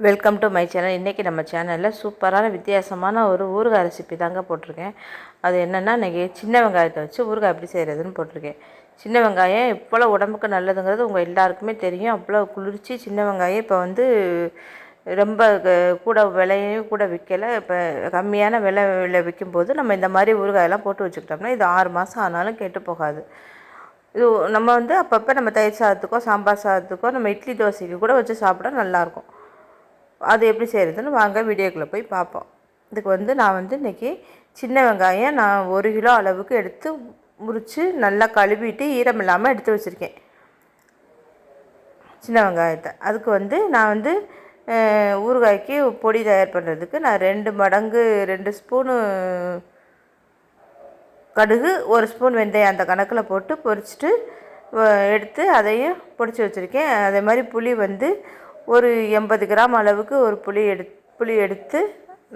Welcome to my channel இன்றைக்கி நம்ம சேனலில் சூப்பரான வித்தியாசமான ஒரு ஊறுகாய் ரெசிபி தாங்க போட்டிருக்கேன். அது என்னென்னா இன்றைக்கி சின்ன வெங்காயத்தை வச்சு ஊறுகாய் எப்படி செய்கிறதுன்னு போட்டிருக்கேன். சின்ன வெங்காயம் இப்போலாம் உடம்புக்கு நல்லதுங்கிறது உங்கள் எல்லாருக்குமே தெரியும். அவ்வளோ குளிர்ச்சி சின்ன வெங்காயம். இப்போ வந்து ரொம்ப க- கூட விலையும் கூட விற்கலை இப்போ கம்மியான விலை விலை விற்கும்போது நம்ம இந்த மாதிரி ஊறுகாயெல்லாம் போட்டு வச்சுக்கிட்டோம்னா இது ஆறு மாதம் ஆனாலும் கெட்டு போகாது. இது நம்ம வந்து அப்பப்போ நம்ம தயிர் சாதத்துக்கோ சாம்பார் சாதத்துக்கோ நம்ம இட்லி தோசைக்கு கூட வச்சு சாப்பிட நல்லாயிருக்கும் அது எப்படி செய்கிறதுன்னு வாங்க வீடியோக்குள்ளே போய் பார்ப்போம். இதுக்கு வந்து நான் வந்து இன்றைக்கி சின்ன வெங்காயம் நான் ஒரு கிலோ அளவுக்கு எடுத்து முறித்து நல்லா கழுவிட்டு ஈரம் இல்லாமல் எடுத்து வச்சுருக்கேன். சின்ன வெங்காயத்தை. அதுக்கு வந்து நான் வந்து ஊறுகாய்க்கு பொடி தயார் பண்ணுறதுக்கு நான் ரெண்டு மடங்கு ரெண்டு ஸ்பூனு கடுகு ஒரு ஸ்பூன் வெந்தயம் அந்த கணக்கில் போட்டு பொரிச்சிட்டு எடுத்து அதையும் பொடிச்சு வச்சுருக்கேன். அதே மாதிரி புளி வந்து ஒரு எண்பது கிராம் அளவுக்கு ஒரு புளி எடு புளி எடுத்து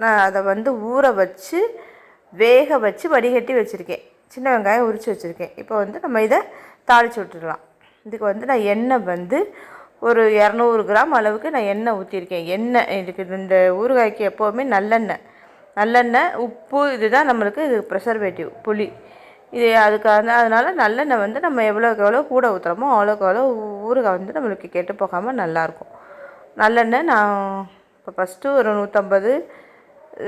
நான் அதை வந்து ஊற வச்சு வேக வச்சு வடிகட்டி வச்சுருக்கேன். சின்ன வெங்காயம் உரித்து வச்சுருக்கேன். இப்போ வந்து நம்ம இதை தாளித்து விட்டுடலாம். இதுக்கு வந்து நான் எண்ணெய் வந்து ஒரு இரநூறு கிராம் அளவுக்கு நான் எண்ணெய் ஊற்றிருக்கேன் எண்ணெய் இதுக்கு இந்த ஊறுகாய்க்கு எப்போவுமே நல்லெண்ணெய். நல்லெண்ணெய் உப்பு இதுதான் நம்மளுக்கு இது ப்ரெசர்வேட்டிவ் புளி. இது அதுக்காக அதனால் நல்லெண்ணெய் வந்து நம்ம எவ்வளோக்கு எவ்வளோ கூட ஊற்றுறோமோ அவ்வளோக்கு அவ்வளோ ஊறுகாய் வந்து நம்மளுக்கு கெட்டு போகாமல் நல்லாயிருக்கும் நல்லெண்ணெய் நான் இப்போ ஃபஸ்ட்டு ஒரு நூற்றம்பது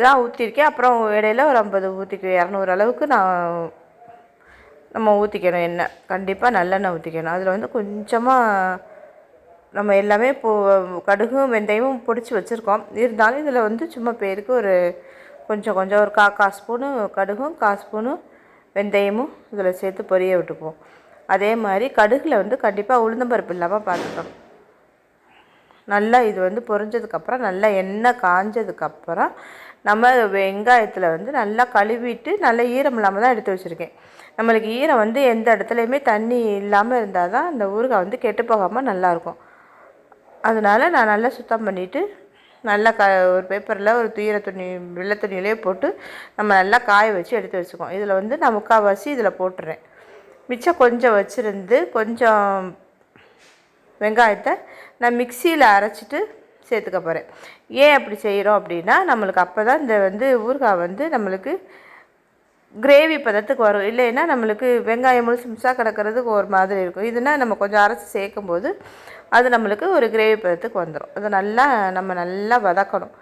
தான் ஊற்றிருக்கேன் அப்புறம் இடையில ஒரு ஐம்பது ஊற்றிக்குவேன் இரநூறு அளவுக்கு நான் நம்ம ஊற்றிக்கணும் எண்ணெய். கண்டிப்பாக நல்லெண்ணெய் ஊற்றிக்கணும் அதில் வந்து கொஞ்சமாக நம்ம எல்லாமே இப்போ கடுகும் வெந்தயமும் பிடிச்சி வச்சுருக்கோம். இருந்தாலும் இதில் வந்து சும்மா பேருக்கு ஒரு கொஞ்சம் கொஞ்சம் ஒரு கா கா ஸ்பூனு கடுகும் கா ஸ்பூனு வெந்தயமும் இதில் சேர்த்து பொரிய விட்டுக்குவோம் அதே மாதிரி கடுகில் வந்து கண்டிப்பாக உளுந்தம்பருப்பு இல்லாமல் பார்த்துக்கணும் நல்லா இது வந்து பொரிஞ்சதுக்கப்புறம் நல்லா எண்ணெய் காஞ்சதுக்கப்புறம் நம்ம வெங்காயத்தில் வந்து நல்லா கழுவிட்டு நல்லா ஈரம் இல்லாமல் தான் எடுத்து வச்சுருக்கேன். நம்மளுக்கு ஈரம் வந்து எந்த இடத்துலையுமே தண்ணி இல்லாமல் இருந்தால் தான் அந்த ஊறுகாய் வந்து கெட்டு போகாமல் நல்லாயிருக்கும். அதனால் நான் நல்லா சுத்தம் பண்ணிவிட்டு நல்லா க ஒரு பேப்பரில் ஒரு துயர துணி வெள்ளை துணியிலே போட்டு நம்ம நல்லா காய வச்சு எடுத்து வச்சுக்குவோம். இதில் வந்து நான் முக்கால்வாசி இதில் போட்டுறேன். மிச்சம் கொஞ்சம் வச்சுருந்து கொஞ்சம் வெங்காயத்தை நான் மிக்சியில் அரைச்சிட்டு சேர்த்துக்க போகிறேன். ஏன் அப்படி செய்கிறோம் அப்படின்னா நம்மளுக்கு அப்போ தான் இந்த வந்து ஊறுகாய் வந்து நம்மளுக்கு கிரேவி பதத்துக்கு வரும். இல்லைன்னா நம்மளுக்கு வெங்காயம் முழுசு முழுசாக கிடக்கிறதுக்கு ஒரு மாதிரி இருக்கும். இதுனா நம்ம கொஞ்சம் அரைச்சி சேர்க்கும்போது அது நம்மளுக்கு ஒரு கிரேவி பதத்துக்கு வந்துடும் அது நல்லா நம்ம நல்லா வதக்கணும்.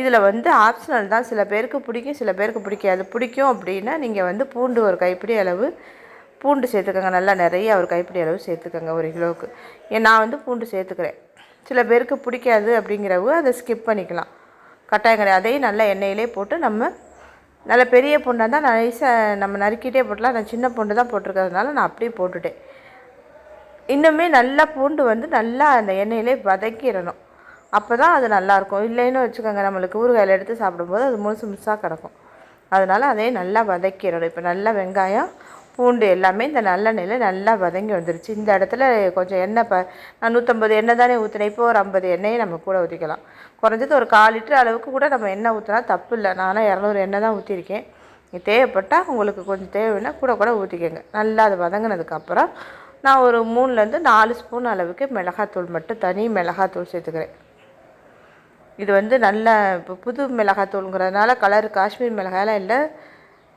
இதில் வந்து ஆப்ஷனல் தான். சில பேருக்கு பிடிக்கும் சில பேருக்கு பிடிக்காது. பிடிக்கும் அப்படின்னா நீங்கள் வந்து பூண்டு ஒரு கைப்பிடி அளவு பூண்டு சேர்த்துக்கோங்க நல்லா நிறைய ஒரு கைப்பிடி அளவு சேர்த்துக்கோங்க ஒரு கிலோவுக்கு. ஏன் நான் வந்து பூண்டு சேர்த்துக்கிறேன். சில பேருக்கு பிடிக்காது அப்படிங்கிறவங்க அதை ஸ்கிப் பண்ணிக்கலாம். கட்டாயம் கிடையாது. அதையும் நல்லா எண்ணெயிலே போட்டு நம்ம நல்ல பெரிய பூண்டாக தான் நைஸாக நம்ம நறுக்கிட்டே போட்டலாம் நான் சின்ன பூண்டு தான் போட்டிருக்கிறதுனால நான் அப்படியே போட்டுட்டேன். இன்னுமே நல்லா பூண்டு வந்து நல்லா அந்த எண்ணெயிலே வதக்கிடணும். அப்போ தான் அது நல்லாயிருக்கும் இல்லைன்னு வச்சுக்கோங்க நம்மளுக்கு ஊறுகாயில் எடுத்து சாப்பிடும்போது அது முழுசு முழுசாக கிடக்கும். அதனால் அதையும் நல்லா வதக்கிடணும். இப்போ நல்லா வெங்காயம் பூண்டு எல்லாமே இந்த நல்லெண்ணெயில் நல்லா வதங்கி வந்துருச்சு. இந்த இடத்துல கொஞ்சம் எண்ணெய் ப நான் நூற்றம்பது எண்ணெய் தானே ஊற்றினேன் இப்போ ஒரு ஐம்பது எண்ணெயை நம்ம கூட ஊற்றிக்கலாம் குறைஞ்சது ஒரு கால் லிட்டர் அளவுக்கு கூட நம்ம எண்ணெய் ஊற்றினா தப்பு இல்லை. நானும் இரநூறு எண்ணெய் தான் ஊற்றிருக்கேன் தேவைப்பட்டால் உங்களுக்கு கொஞ்சம் தேவைன்னா கூட கூட ஊற்றிக்கோங்க நல்லா அது வதங்கினதுக்கப்புறம் நான் ஒரு மூணுலேருந்து நாலு ஸ்பூன் அளவுக்கு மிளகாத்தூள் மட்டும் தனி மிளகாத்தூள் சேர்த்துக்கிறேன். இது வந்து நல்ல இப்போ புது மிளகாத்தூளுங்கிறதுனால கலர் காஷ்மீர் மிளகாயெல்லாம் இல்லை.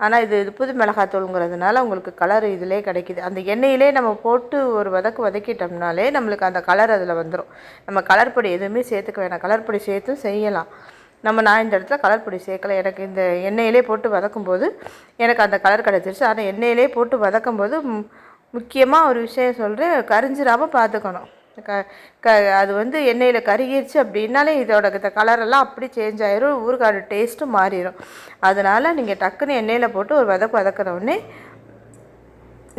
ஆனால் இது இது புது மிளகாத்தூளுங்கிறதுனால உங்களுக்கு கலர் இதிலே கிடைக்கிது. அந்த எண்ணெயிலே நம்ம போட்டு ஒரு வதக்கு வதக்கிட்டோம்னாலே நம்மளுக்கு அந்த கலர் அதில் வந்துடும் நம்ம கலர் பொடி எதுவுமே சேர்த்துக்க வேணாம். கலர் பொடி சேர்த்தும் செய்யலாம். நம்ம நான் இந்த இடத்துல கலர் பொடி சேர்க்கல. எனக்கு இந்த எண்ணெயிலே போட்டு வதக்கும்போது எனக்கு அந்த கலர் கிடச்சிருச்சு. ஆனால் எண்ணெயிலே போட்டு வதக்கும்போது முக்கியமாக ஒரு விஷயம் சொல்கிறேன் கரிஞ்சிடாமல் பார்த்துக்கணும். க க அது வந்து எண்ணெயில் கருகிருச்சு அப்படின்னாலே இதோட கலரெல்லாம் அப்படி சேஞ்ச் ஆயிரும் ஊறுகாடு டேஸ்ட்டும் மாறிடும் அதனால் நீங்கள் டக்குன்னு எண்ணெயில் போட்டு ஒரு வதக்கு வதக்கின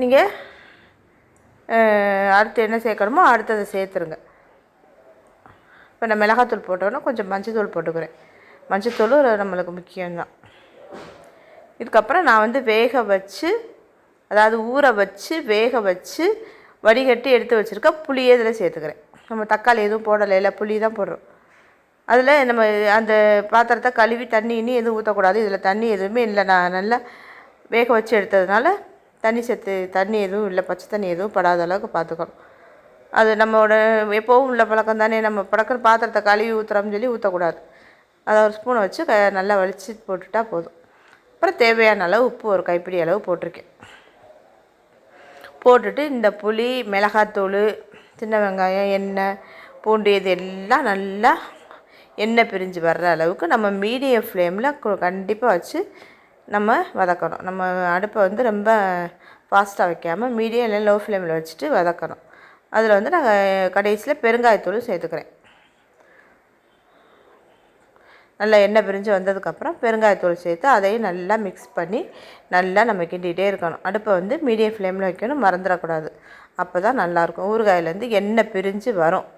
நீங்கள் அடுத்து என்ன சேர்க்கணுமோ அடுத்ததை சேர்த்துருங்க. இப்போ நான் மிளகாத்தூள் போட்டோன்னா கொஞ்சம் மஞ்சத்தூள் போட்டுக்கிறேன். மஞ்சத்தூள் நம்மளுக்கு முக்கியம்தான். இதுக்கப்புறம் நான் வந்து வேக வச்சு அதாவது ஊற வச்சு வேக வச்சு வடிகட்டி எடுத்து வச்சுருக்க புளியே இதில் சேர்த்துக்கிறேன். நம்ம தக்காளி எதுவும் போடலை இல்லை புளி தான் போடுறோம். அதில் நம்ம அந்த பாத்திரத்தை கழுவி தண்ணி இனி எதுவும் ஊற்றக்கூடாது இதில் தண்ணி எதுவுமே இல்லை. நான் நல்லா வேக வச்சு எடுத்ததுனால தண்ணி சேர்த்து தண்ணி எதுவும் இல்லை. பச்சை தண்ணி எதுவும் படாத அளவுக்கு பார்த்துக்கணும் அது நம்மளோட எப்போவும் உள்ள பழக்கம் தானே. நம்ம படக்கிற பாத்திரத்தை கழுவி ஊற்றுறோம்னு சொல்லி ஊற்றக்கூடாது அதை ஒரு ஸ்பூனை வச்சு க நல்லா வலிச்சு போட்டுட்டா போதும். அப்புறம் தேவையான அளவு உப்பு ஒரு கைப்பிடி அளவு போட்டிருக்கேன். போட்டுட்டு இந்த புளி மிளகாத்தூள் சின்ன வெங்காயம் எண்ணெய் பூண்டு இது எல்லாம் நல்லா எண்ணெய் பிரிஞ்சு வர்ற அளவுக்கு நம்ம மீடியம் ஃப்ளேமில் கண்டிப்பாக வச்சு நம்ம வதக்கணும். நம்ம அடுப்பை வந்து ரொம்ப ஃபாஸ்ட்டாக வைக்காமல் மீடியம் இல்லை லோ ஃப்ளேமில் வச்சுட்டு வதக்கணும். அதில் வந்து நாங்கள் கடைசியில் பெருங்காயத்தூள் சேர்த்துக்கிறேன். நல்லா எண்ணெய் பிரிஞ்சு வந்ததுக்கப்புறம் பெருங்காயத்தூள் சேர்த்து அதையும் நல்லா மிக்ஸ் பண்ணி நல்லா நம்ம கிண்டிகிட்டே இருக்கணும். அடுப்பை வந்து மீடியம் ஃப்ளேமில் வைக்கணும். மறந்துடக்கூடாது. அப்போ தான் நல்லாயிருக்கும். ஊறுகாயிலேருந்து எண்ணெய் பிரிஞ்சு வரும்.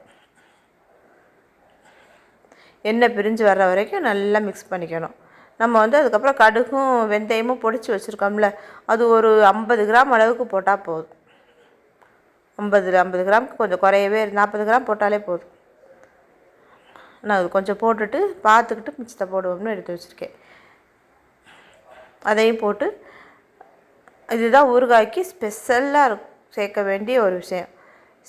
எண்ணெய் பிரிஞ்சு வர்ற வரைக்கும் நல்லா மிக்ஸ் பண்ணிக்கணும். நம்ம வந்து அதுக்கப்புறம் கடுகும் வெந்தயமும் பொடிச்சு வச்சுருக்கோம்ல அது ஒரு ஐம்பது கிராம் அளவுக்கு போட்டால் போதும். ஐம்பது ஐம்பது கிராமுக்கு கொஞ்சம் குறையவே நாற்பது கிராம் போட்டாலே போதும். நான் அது கொஞ்சம் போட்டுட்டு பார்த்துக்கிட்டு மிச்சத்தை போடுவோம்னு எடுத்து வச்சுருக்கேன். அதையும் போட்டு இதுதான் ஊறுகாய்க்கு ஸ்பெஷலாக சேர்க்க வேண்டிய ஒரு விஷயம்.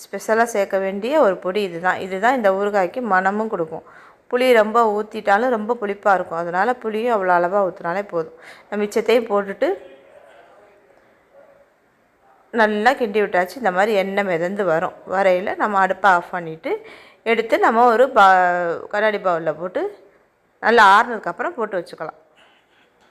ஸ்பெஷலாக சேர்க்க வேண்டிய ஒரு பொடி இதுதான். இதுதான் இந்த ஊறுகாய்க்கு மணமும் கொடுக்கும். புளி ரொம்ப ஊற்றிட்டாலும் ரொம்ப புளிப்பாக இருக்கும். அதனால் புளியும் அவ்வளோ அளவாக ஊற்றினாலே போதும். மிச்சத்தையும் போட்டுட்டு நல்லா கிண்டி விட்டாச்சு. இந்த மாதிரி எண்ணெய் மிதந்து வரும். வரையில் நம்ம அடுப்பை ஆஃப் பண்ணிவிட்டு எடுத்து நம்ம ஒரு பா கண்ணாடி பவுலில் போட்டு நல்லா ஆறுனதுக்கப்புறம் போட்டு வச்சுக்கலாம்.